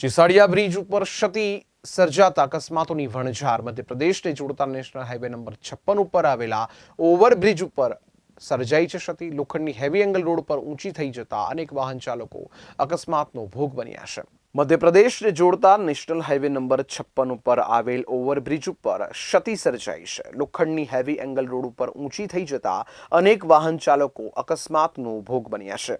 ચિસાડિયા bridge ઉપર ક્ષતિ સર્જાતા અકસ્માતોની વણઝાર. મધ્યપ્રદેશને જોડતા નેશનલ હાઈવે નંબર છપ્પન ઉપર આવેલા ઓવરબ્રિજ ઉપર સર્જાઈ છે ક્ષતિ. લોખંડની હેવી એંગલ રોડ પર ઊંચી થઈ જતા અનેક વાહન ચાલકો અકસ્માતનો ભોગ બન્યા છે. મધ્યપ્રદેશને જોડતા નેશનલ હાઈવે નંબર છપ્પન ઉપર આવેલ ઓવરબ્રિજ ઉપર ક્ષતિ સર્જાઈ છે. લોખંડની હેવી એંગલ રોડ ઉપર ઊંચી થઈ જતા અનેક વાહન ચાલકો અકસ્માતનો ભોગ બન્યા છે.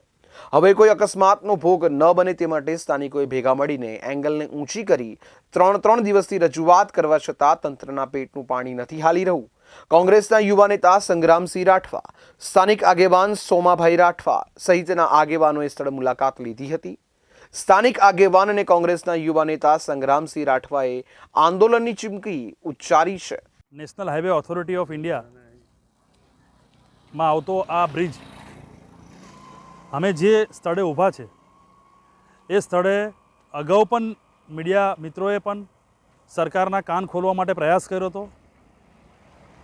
હવે કોઈ અકસ્માતનો ભોગ ન બને તે માટે સ્થાનિકોએ ભેગા મળીને એંગલને ઊંચી કરી ત્રણ ત્રણ દિવસથી રજૂઆત કરવા છતાં તંત્રના પેટનું પાણી નથી હાલી રહ્યું. કોંગ્રેસના યુવા નેતા સંગ્રામસિંહ રાઠવા, સ્થાનિક આગેવાન સોમાભાઈ રાઠવા સહિતના આગેવાનોએ સ્થળ મુલાકાત લીધી હતી. સ્થાનિક આગેવાન અને કોંગ્રેસના યુવા નેતા સંગ્રામસિંહ રાઠવાએ આંદોલનની ચીમકી ઉચ્ચારી છે. નેશનલ હાઈવે ઓથોરિટી ઓફ ઇન્ડિયામાં આવતો આ બ્રિજ અમે જે સ્થળે ઊભા છે, એ સ્થળે અગાઉ પણ મીડિયા મિત્રોએ પણ સરકારના કાન ખોલવા માટે પ્રયાસ કર્યો હતો.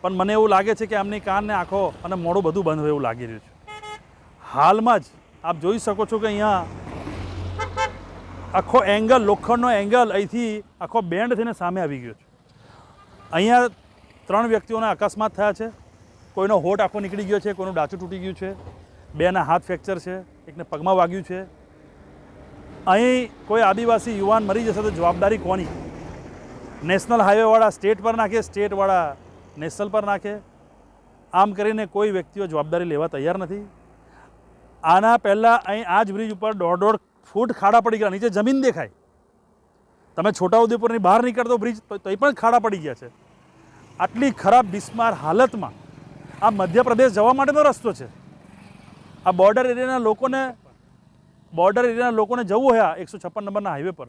પણ મને એવું લાગે છે કે આમની કાનને આંખો અને મોડું બધું બંધ હોય એવું લાગી રહ્યું છે. હાલમાં જ આપ જોઈ શકો છો કે અહીંયા આખો એંગલ લોખંડનો એંગલ અહીંથી આખો બેન્ડ થઈને સામે આવી ગયો છે. અહીંયા ત્રણ વ્યક્તિઓના અકસ્માત થયા છે. કોઈનો હોટ આખો નીકળી ગયો છે, કોઈનું ડાચું તૂટી ગયું છે. બેના હાથ ફ્રેક્ચર છે, એકને પગમાં વાગ્યું છે. અહીં કોઈ આદિવાસી યુવાન મરી જશે તો જવાબદારી કોની? નેશનલ હાઈવેવાળા સ્ટેટ પર નાખે, સ્ટેટવાળા નેશનલ પર નાખે? આમ કરીને કોઈ વ્યક્તિઓ જવાબદારી લેવા તૈયાર નથી. આના પહેલાં અહીં આ જ બ્રિજ ઉપર દોઢ દોઢ ફૂટ ખાડા પડી ગયા. નીચે જમીન દેખાય. તમે છોટાઉદેપુરની બહાર નીકળતો બ્રિજ તો એ પણ ખાડા પડી ગયા છે. આટલી ખરાબ બિસ્માર હાલતમાં આ મધ્યપ્રદેશ જવા માટેનો રસ્તો છે. આ બોર્ડર એરિયાના લોકોને બોર્ડર એરિયાના લોકોને જવું હોય એકસો છપ્પન નંબરના હાઈવે પર,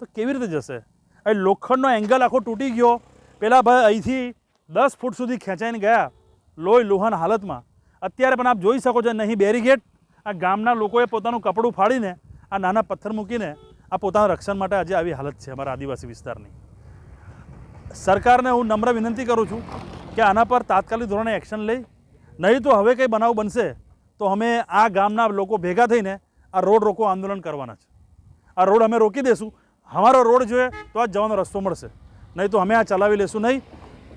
તો કેવી રીતે જશે? એ લોખંડનો એંગલ આખો તૂટી ગયો. પેલા ભાઈ અહીંથી દસ ફૂટ સુધી ખેંચાઈને ગયા, લોહી લુહાન હાલતમાં. અત્યારે પણ આપ જોઈ શકો છો, નહીં બેરીગેટ, આ ગામના લોકોએ પોતાનું કપડું ફાડીને, આ નાના પથ્થર મૂકીને, આ પોતાના રક્ષણ માટે આજે આવી હાલત છે અમારા આદિવાસી વિસ્તારની. સરકારને હું નમ્ર વિનંતી કરું છું કે આના પર તાત્કાલિક ધોરણે એક્શન લઈ. નહીં તો હવે કંઈ બનાવ બનશે. તો અમે આ ગામના લોકો ભેગા થઈને આ રોડ રોકો આંદોલન કરવાના છે. આ રોડ અમે રોકી દઈશું અમારો રોડ જોઈએ તો આ જવાનો રસ્તો મળશે. નહીં તો અમે આ ચલાવી લેશું નહીં.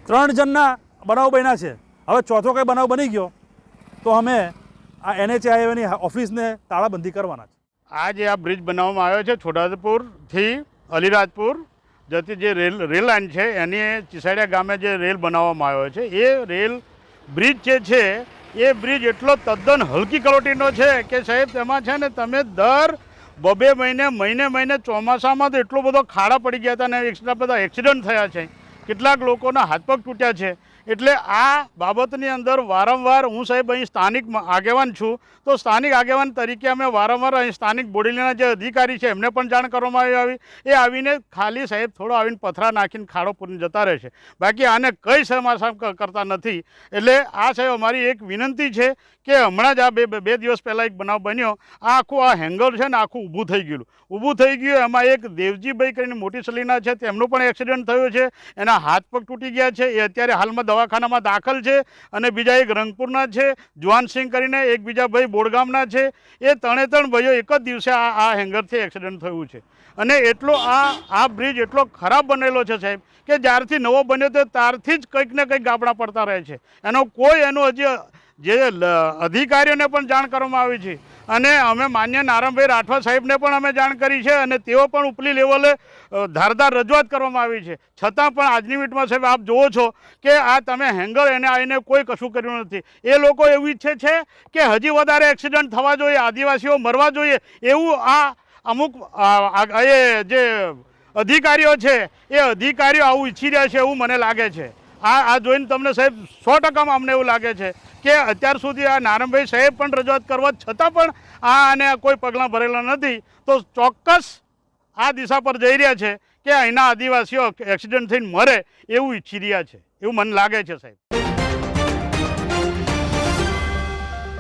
ત્રણ જણના બનાવ બન્યા છે. હવે ચોથો કંઈ બનાવ બની ગયો તો અમે આ એનએચઆઈની ઓફિસને તાળાબંધી કરવાના છે. આ જે આ બ્રિજ બનાવવામાં આવ્યો છે છોટાઉદેપુરથી અલીરાજપુર જતી જે રેલ રેલ લાઇન છે એની ચિસાડિયા ગામે જે રેલ બનાવવામાં આવ્યો છે. એ રેલ બ્રિજ જે છે એ બ્રિજ એટલો તદ્દન હલકી કલોટીનો છે કે સાહેબ, તેમાં છે ને તમે દર બબે મહિને મહિને મહિને ચોમાસામાં તો એટલો બધો ખાડા પડી ગયા હતા અને એટલા બધા એક્સિડન્ટ થયા છે. કેટલાક લોકોના હાથ પગ તૂટ્યા છે. એટલે આ બાબતની અંદર વારંવાર હું સાહેબ અહીં સ્થાનિક આગેવાન છું. તો સ્થાનિક આગેવાન તરીકે અમે વારંવાર અહીં સ્થાનિક બોડીના જે અધિકારી છે, એમને પણ જાણ કરવામાં આવી એ આવીને ખાલી સાહેબ થોડો આવીને પથરા નાખીને ખાડો પૂરીને જતા રહે છે. બાકી આને કંઈ સમાસામ કરતા નથી. એટલે આ સાહેબ અમારી એક વિનંતી છે કે હમણાં જ આ બે બે દિવસ પહેલાં એક બનાવ બન્યો. આ આખું આ હેંગર છે ને આખું ઊભું થઈ ગયેલું. ઊભું થઈ ગયું, એમાં એક દેવજીભાઈ કરીને મોટી સલીના છે, તેમનું પણ એક્સિડન્ટ થયો છે. એના હાથ પગ તૂટી ગયા છે. એ અત્યારે હાલમાં દવાખાનામાં દાખલ છે અને બીજા એક રંગપુરના છે. જવાનસિંહ કરીને એક બીજા ભાઈ બોડગામના છે. એ ત્રણે ત્રણ ભાઈઓ એક જ દિવસે આ આ હેંગરથી એક્સિડન્ટ થયું છે. અને એટલો આ આ બ્રિજ એટલો ખરાબ બનેલો છે સાહેબ કે જ્યારથી નવો બન્યો તો ત્યારથી જ કંઈક ને કંઈક ગાબડા પડતા રહે છે. એનો કોઈ એનો હજી, જે અધિકારીઓને પણ જાણ કરવામાં આવી છે. અને અમે માન્ય નારાયણભાઈ રાઠવા સાહેબને પણ અમે જાણ કરી છે અને તેઓ પણ ઉપલી લેવલે ધારદાર રજૂઆત કરવામાં આવી છે. છતાં પણ આજની મીટમાં સાહેબ આપ જુઓ છો કે આ તમે હેંગર એને આવીને કોઈ કશું કર્યું નથી. એ લોકો એવું ઈચ્છે છે કે હજી વધારે એક્સિડન્ટ થવા જોઈએ, આદિવાસીઓ મરવા જોઈએ એવું આ અમુક એ જે અધિકારીઓ છે, એ અધિકારીઓ આવું ઈચ્છી રહ્યા છે એવું મને લાગે છે. આ આ જોઈને તમને સાહેબ સો ટકામાં અમને એવું લાગે છે કે અત્યાર સુધી આ નારણભાઈ સાહેબ પણ રજૂઆત કરવા છતાં પણ આ અને કોઈ પગલાં ભરેલા નથી. તો ચોક્કસ આ દિશા પર જઈ રહ્યા છે કે અહીંના આદિવાસીઓ એક્સિડન્ટ થઈને મરે એવું ઈચ્છી રહ્યા છે. એવું મને લાગે છે સાહેબ.